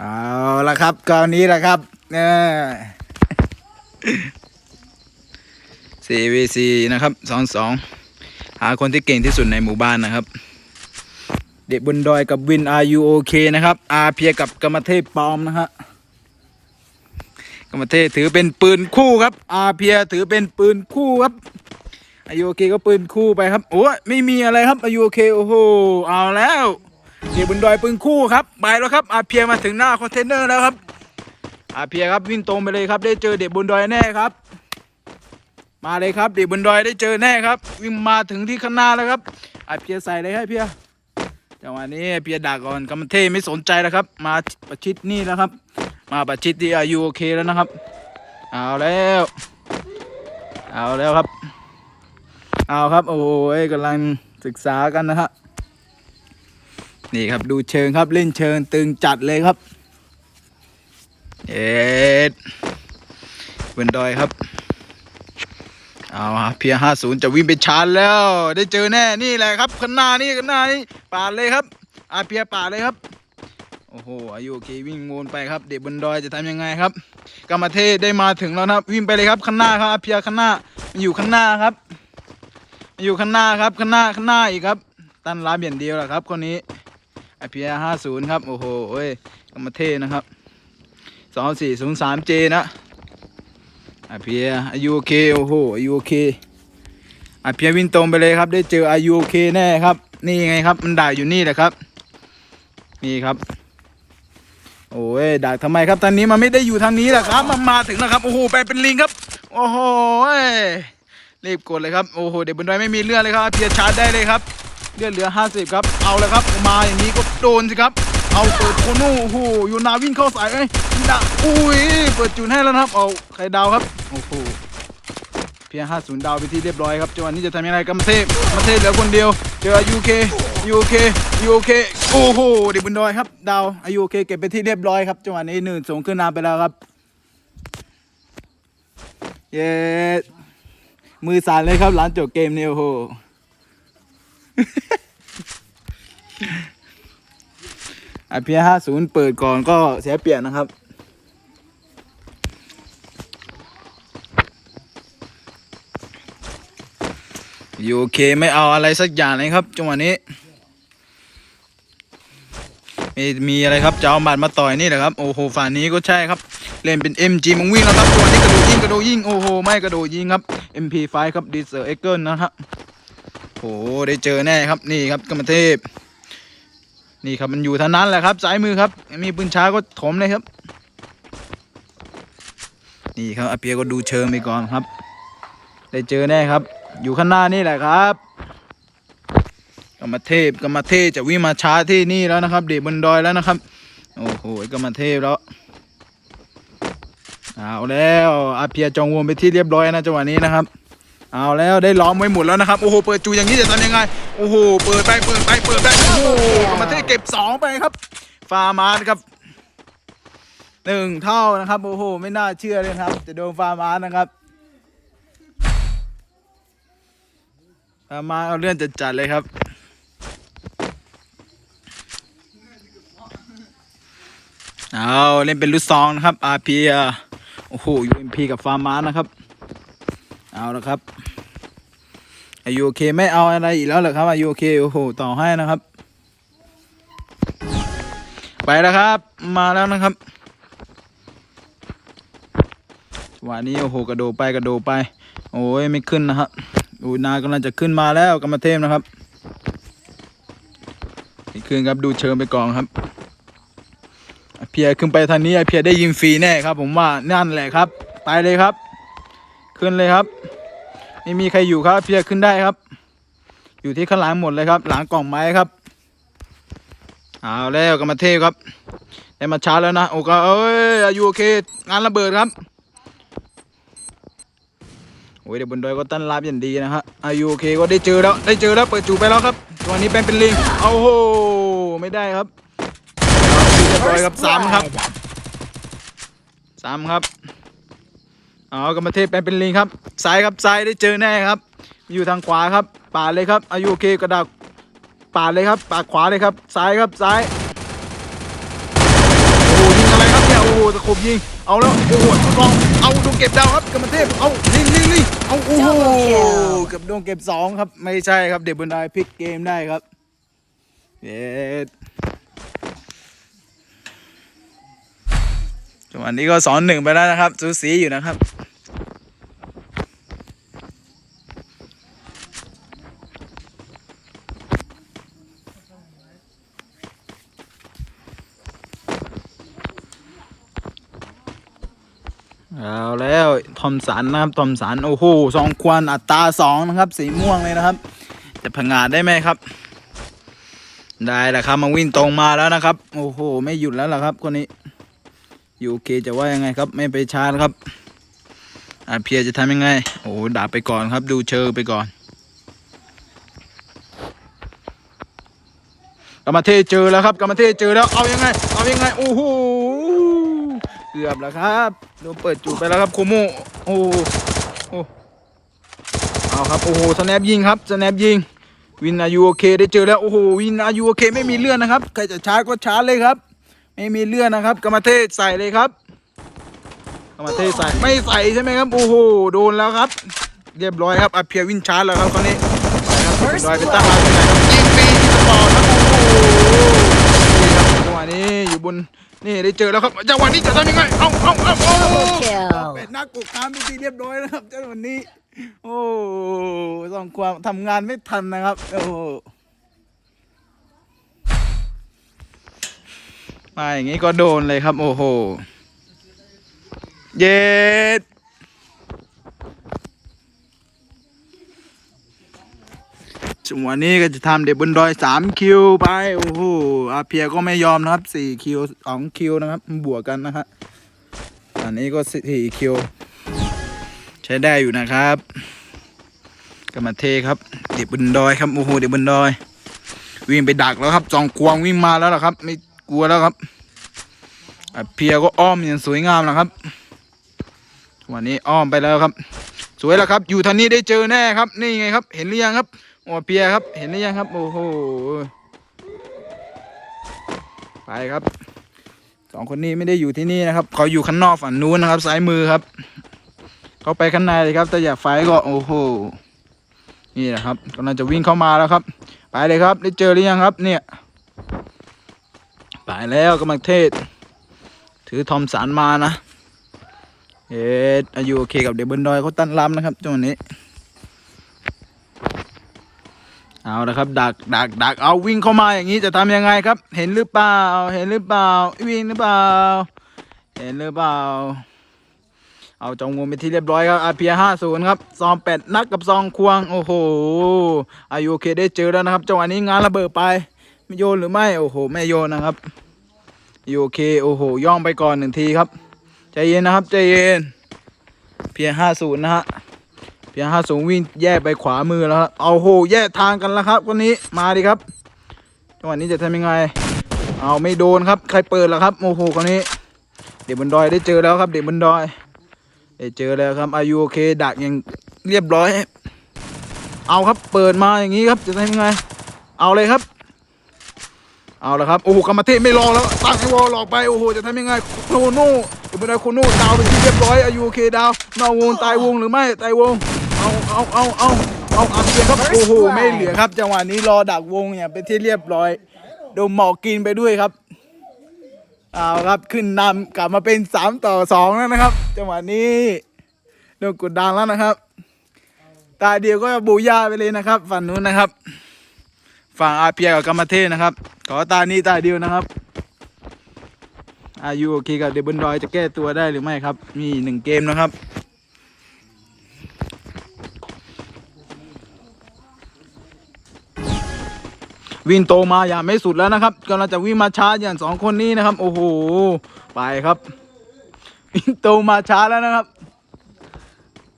เอาละครับกรณีแหละครับเออ CVC นะครับสองสองหาคนที่เก่งที่สุดในหมู่บ้านนะครับ เด็กบนดอยกับวิน RUOK นะครับอาเพียกับกรรมเทพปลอมนะฮะกรรมเทพถือเป็นปืนคู่ครับอาเพียถือเป็นปืนคู่ครับ RUOK ก็ปืนคู่ไปครับโอ้ไม่มีอะไรครับ RUOK โอ้โหเอาแล้ว เด็กบนดอยปืนคู่ครับไปแล้วครับอาเพียมาถึงหน้าคอนเทนเนอร์แล้วครับอาเพียครับวิ่งตรงไปเลยครับ ได้เจอเด็กบนดอยแน่ครับ มาเลยครับเด็กบนดอยได้เจอแน่ครับ วิ่งมาถึงที่ข้างหน้าแล้วครับอาเพียใส่เลยให้เพียจังหวะนี้เพียดักก่อนกำมันเทไม่สนใจแล้วครับ มาประชิดนี่แล้วครับ มาประชิดที่อายุโอเคแล้วนะครับ เอาแล้ว เอาแล้วครับ เอาครับโอ้ยกำลังศึกษากันนะฮะ นี่ครับดูเชิงครับเล่นเชิงตึงจัดเลยครับเอ็ดบนดอยครับเอาฮะเพียห้าศูนย์จะวิ่งไปชาร์จแล้ว ได้เจอแน่นี่แหละครับข้างหน้านี่ข้างหน้านี่ปาเลยครับอาเพียป่าเลยครับโอ้โหอายุโอเควิ่งวนไปครับ เด็กบนดอยจะทำยังไงครับกรรมเทศได้มาถึงแล้วนะครับ วิ่งไปเลยครับข้างหน้าครับอาเพียข้างหน้ามันอยู่ข้างหน้าครับมันอยู่ข้างหน้าครับข้างหน้าข้างหน้าอีกครับ ตั้นรับอย่างเดียวแหละครับคนนี้ อเพียห้าศูนย์ครับ โอ้โหเอ้ยกรรมเทศนะครับสองสี่ศูนย์สามเจนะอเพียอายุโอเคโอ้โหอายุโอเคอเพียวิ่งตรงไปเลยครับ ได้เจออายุโอเคแน่ครับ นี่ไงครับ มันด่าอยู่นี่แหละครับ นี่ครับ โอ้ยด่าทำไมครับ ตอนนี้มันไม่ได้อยู่ทางนี้แหละครับ มันมาถึงแล้วครับ โอ้โห ไปเป็นลิงครับ โอ้โหรีบกดเลยครับ โอ้โห เด็กบนดอยไม่มีเลือดเลยครับ เพียชาร์จได้เลยครับ เลือดเหลือ 50 ครับ เอาเลยครับ มาอย่างนี้ก็โดนสิครับ เอาเปิดโคโน่โอ้โหยูนาวิ่งเข้าใส่ไอ้ยดาอุ้ย เปิดจูนให้แล้วครับ เอาใครดาวครับ โอ้โห เพียงห้าศูนย์ดาวไปที่เรียบร้อยครับจังหวะนี้จะทำยังไงกับมาเทพมาเทพเหลือคนเดียว เจอยูเคยูเคยูเคโอ้โห เด็กบนดอยครับ ดาวอายุเคเก็บไปที่เรียบร้อยครับจังหวะนี้หนึ่งส่งขึ้นนำไปแล้วครับ เย้มือสั่นเลยครับหลังจบเกมนี้โอ้โห ไอพีห้าศูนย์เปิดก่อนก็เสียเปรียบนะครับ อยู่โอเคไม่เอาอะไรสักอย่างเลยครับจังหวะนี้ มีมีอะไรครับจะเอาหมัดมาต่อยนี่แหละครับ โอ้โหฝ่านี้ก็ใช่ครับ เล่นเป็น MG มังวิ่งแล้วครับตัวนี้กระโดดยิงกระโดดยิงโอ้โหไม่กระโดดยิงครับ MP5 ครับดีเซอร์เอ็กเกิลนะครับ หได้เจอแน่ครับนี่ครับกรรมเทพ นี่ครับมันอยู่ท่านั้นแหละครับซ้ายมือครับ มีปืนช้าก็ถมเลยครับ นี่ครับอาเปียก็ดูเชิงไปก่อนครับ ได้เจอแน่ครับ อยู่ข้างหน้านี่แหละครับกรรมเทพกรรมเทพจะวิ่งมาช้าที่นี่แล้วนะครับ เด็กบนดอยแล้วนะครับ โอ้โหกรรมเทพแล้วเอาแล้วอาเพียจองวงไปที่เรียบร้อยนะจังหวะนี้นะครับ เอาแล้วได้ล้อมไว้หมดแล้วนะครับโอ้โหเปิดจูอย่างนี้จะทำยังไงโอ้โหเปิดไปเปิดไปเปิดไปโอ้โหกรรมเทเก็บสองไปครับ ฟาร์มาร์ครับหนึ่งเท่านะครับโอ้โหไม่น่าเชื่อเลยครับจะโดนฟาร์มาร์นะครับฟาร์มาร์เอาเลื่อนจัดๆเลยครับเอาเล่นเป็นลูกซองนะครับ RP อะโอ้โห UMP กับฟาร์มาร์นะครับ เอาละครับอายุโอเคไม่เอาอะไรอีกแล้วเหรอครับอายุโอเคโอ้โหต่อให้นะครับ ไปแล้วครับ มาแล้วนะครับวันนี้โอ้โหกระโดดไปกระโดดไป โอ้ยไม่ขึ้นนะครับอูนากำลังจะขึ้นมาแล้วกรรมเทพนะครับไม่ขึ้นครับดูเชิงไปก่อนครับเพียขึ้นไปทางนี้ไอเพียได้ยิงฟรีแน่ครับ ผมว่านั่นแหละครับ ไปเลยครับ ขึ้นเลยครับ ไม่มีใครอยู่ครับเพียขึ้นได้ครับ อยู่ที่ข้างหลังหมดเลยครับ หลังกล่องไม้ครับเอาแล้วกรรมเทพครับได้มาชาร์จแล้วนะโอ้ก็เอ้ยอายุโอเค งานระเบิดครับโอ้ยเดี๋ยวบนดอยก็ต้อนรับอย่างดีนะฮะอายุโอเคก็ได้เจอแล้วได้เจอแล้วเปิดจูไปแล้วครับตัวนี้เป็นเป็นลิงเอาโหไม่ได้ครับเรียบร้อยครับสามครับสามครับ อ๋อกรรมเทพเป็นเป็นลิงครับซ้ายครับซ้ายได้เจอแน่ครับ อยู่ทางขวาครับปาดเลยครับอายุโอเคกระดักปาดเลยครับปาดขวาเลยครับซ้ายครับซ้ายโอ้ยตะขบยิงเอาแล้วโอ้โหทดลองเอาดวงเก็บดาวครับกรรมเทพเอาลิงลิงลิงเอาโอ้โห Double kill เกับดวงเก็บสองครับไม่ใช่ครับเด็กบนไดพลิกเกมได้ครับเย็ดจังหวะนี้ก็สอนหนึ่งไปแล้วนะครับสูสีอยู่นะครับ เอาแล้วท อมสันนะครับทอมสันโอ้โหสองควันอัตราสองนะครับ สีม่วงเลยนะครับ จะผงาดได้ไหมครับ ได้แหละครับมาวิ่งตรงมาแล้วนะครับ โอ้โห ไม่หยุดแล้วล่ะครับคนนี้ยูเคจะว่ายังไงครับ ไม่ไปชาร์จครับอาเพียจะทำยังไง โอ้ดาบไปก่อนครับ ดูเชอไปก่อนกรรมเทเจอแล้วครับกรรมเทเจอแล้วเอายังไง เอายังไงโอ้โห เกือบแล้วครับโดนเปิดจูบไปแล้วครับโคโมโอ้โหโอ้เอาครับโอ้โหสแนปยิงครับสแนปยิงวินอายุโอเคได้เจอแล้วโอ้โหวินอายุโอเคไม่มีเลื่อนนะครับใครจะช้าก็ช้าเลยครับ ไม่มีเลื่อนนะครับกรรมเทศใส่เลยครับกรรมเทศใส่ไม่ใส่ใช่ไหมครับโอ้โหโดนแล้วครับ เรียบร้อยครับอาเพียวินช้าแล้วครับคราวนี้ไปครับ First ดอยไปตั้งรับที่ไหนครับยิงปีที่สปอร์ตครับโอ้โหจังหวะนี้อยู่บน นี่ได้เจอแล้วครับจังหวะนี้จะทำยังไงเอาเอาเอาเอา Double kill เป็ดนักกุกคามไปทีเรียบร้อยแล้วครับเจ้าวันนี้ โอ้สองความทำงานไม่ทันนะครับโอ้มาอย่างนี้ก็โดนเลยครับ โอ้โห เย็ด จังหวะนี้ก็จะทำเด็กบนดอยสามคิวไป โอ้โหอาเพียก็ไม่ยอมนะครับสี่คิวสองคิวนะครับ บวกกันนะฮะอันนี้ก็สี่คิวใช้ได้อยู่นะครับกรรมเทครับ เด็กบนดอยครับ โอ้โห เด็กบนดอย วิ่งไปดักแล้วครับจองควงวิ่งมาแล้วล่ะครับ ไม่กลัวแล้วครับอะเพียก็อ้อมอย่างสวยงามนะครับวันนี้อ้อมไปแล้วครับ สวยแล้วครับ อยู่ทางนี้ได้เจอแน่ครับ นี่ไงครับ เห็นหรือยังครับ โอ้เพียครับ เห็นหรือยังครับ โอ้โห ไปครับ สองคนนี้ไม่ได้อยู่ที่นี่นะครับ เขาอยู่ข้างนอกฝั่งนู้นนะครับ ซ้ายมือครับ เขาไปข้างในเลยครับ แต่อยากไฟก็โอ้โห นี่แหละครับกำลังจะวิ่งเข้ามาแล้วครับ ไปเลยครับ ได้เจอหรือยังครับ เนี่ย ไปแล้วกำลังเทศ ถือทอมสันมานะ เอ๊ะอายุโอเคกับเดบเบิลดอยเขาตั้นลำนะครับจังหวะนี้ เอาละครับ ดักดักดักเอาวิ่งเข้ามาอย่างนี้จะทำยังไงครับ เห็นหรือเปล่า เห็นหรือเปล่า วิ่งหรือเปล่า เห็นหรือเปล่า เอาจองงูไปที่เรียบร้อยครับอาเพียห้าศูนย์ครับซองแปดนักกับซองควง โอ้โหอายุโอเคได้เจอแล้วนะครับจังหวะนี้งานระเบิดไปไม่โยนหรือไม่โอ้โหไม่โยนนะครับอายุโอเคโอ้โหย่องไปก่อนหนึ่งทีครับใจเย็นนะครับใจเย็นเพียห้าศูนย์นะฮะ เพียห้าศูนย์วิ่งแยกไปขวามือแล้วครับเอาโหแยกทางกันแล้วครับคนนี้มาดิครับจังหวะนี้จะทำยังไง เอาไม่โดนครับ ใครเปิดล่ะครับโอ้โหคนนี้ เด็กบนดอยได้เจอแล้วครับ เด็กบนดอยได้เจอแล้วครับอายุโอเคดักอย่างเรียบร้อย เอาครับเปิดมาอย่างนี้ครับจะทำยังไง เอาเลยครับ เอาละครับโอ้โหกรรมเทพไม่รอแล้วตั้งให้วอลหลอกไปโอ้โหจะทำยังไงโนโน่เดี๋ยวไปได้โคโน่ดาวไปที่เรียบร้อยอายุโอเคดาวนอกวงตายวงหรือไม่ตายวง เอาเอาเอาเอาเอาอัดเสียงครับโอ้โหไม่เหลือครับ จังหวะนี้รอดักวงเนี่ยเป็นที่เรียบร้อยโดนหมอกกินไปด้วยครับเอาครับขึ้นนำกลับมาเป็นสามต่อสองแล้วนะครับ จังหวะนี้โดนกดดันแล้วนะครับ ตาเดียวก็บูย่าไปเลยนะครับ ฝั่งนู้นนะครับ ฝั่งอาเปียกับกรรมเทศนะครับ ขอตานี้ตาเดียวนะครับ อายุโอเคกับเดบนดอยจะแก้ตัวได้หรือไม่ครับ มีหนึ่งเกมนะครับ วิ่งโตมาอย่างไม่สุดแล้วนะครับกำลังจะวิ่งมาช้าอย่างสองคนนี้นะครับ โอ้โหไปครับ วิ่งโตมาช้าแล้วนะครับ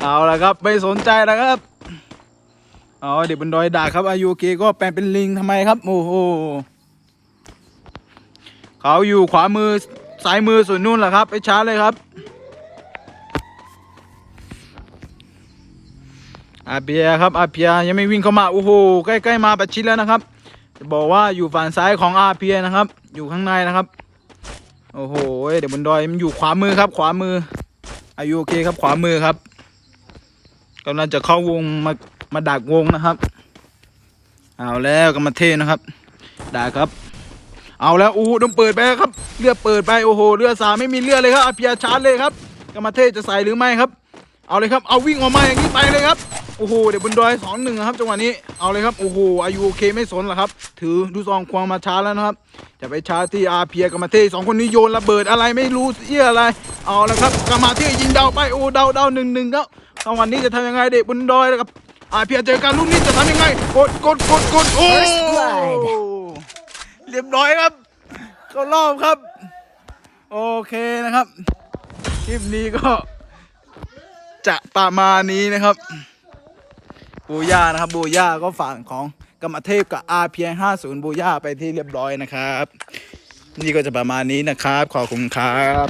เอาละครับไม่สนใจแล้วครับเอาเด็กบนดอยด่าครับอายุเกก็แปลงเป็นลิงทำไมครับโอ้โหเขาอยู่ขวามือซ้ายมือส่วนนู่นแหละครับ ไปช้าเลยครับอาเปียครับอาเปียยังไม่วิ่งเข้ามาโอ้โหใกล้ๆมาประชิดแล้วนะครับ จะบอกว่าอยู่ฝั่งซ้ายของอาเพียนะครับ อยู่ข้างในนะครับ โอ้โห เด็กบนดอยมันอยู่ขวามือครับ ขวามือ อายุโอเคครับ ขวามือครับกำลังจะเข้าวงมามาดักวงนะครับ เอาแล้วกำมาเทนะครับด่าครับ เอาแล้วอู้ต้องเปิดไปครับ เลือดเปิดไปโอ้โหเลือดสามไม่มีเลือดเลยครับอาเพียชาร์จเลยครับกำมาเทจะใส่หรือไม่ครับ เอาเลยครับ เอาวิ่งออกมาอย่างนี้ไปเลยครับ โอ้โหเดี๋ยวบนดอยสองหนึ่งครับจังหวะนี้เอาเลยครับโอ้โหอายุโอเคไม่สนหรอกครับ ถือดูซองควงมาชาร์จแล้วนะครับจะไปชาร์จที่อาเพียกำมาเทสองคนนี้โยนระเบิดอะไรไม่รู้เยี่ยอะไร เอาละครับกำมาเทยิงเดาไปโอ้เดาเดาหนึ่งหนึ่งครับจังหวะนี้จะทำยังไงเด็กบนดอยนะครับอาเพียเจอกันลูกนี้จะทำยังไงกดกดกดกดโอ้ First blood เรียบร้อยครับเข้ารอบครับ โอเคนะครับคลิปนี้ก็จะประมาณนี้นะครับ บูย่านะครับบูย่าก็ฝั่งของกรรมเทพกับ RPI 50บูย่าไปที่เรียบร้อยนะครับ นี่ก็จะประมาณนี้นะครับ ขอบคุณครับ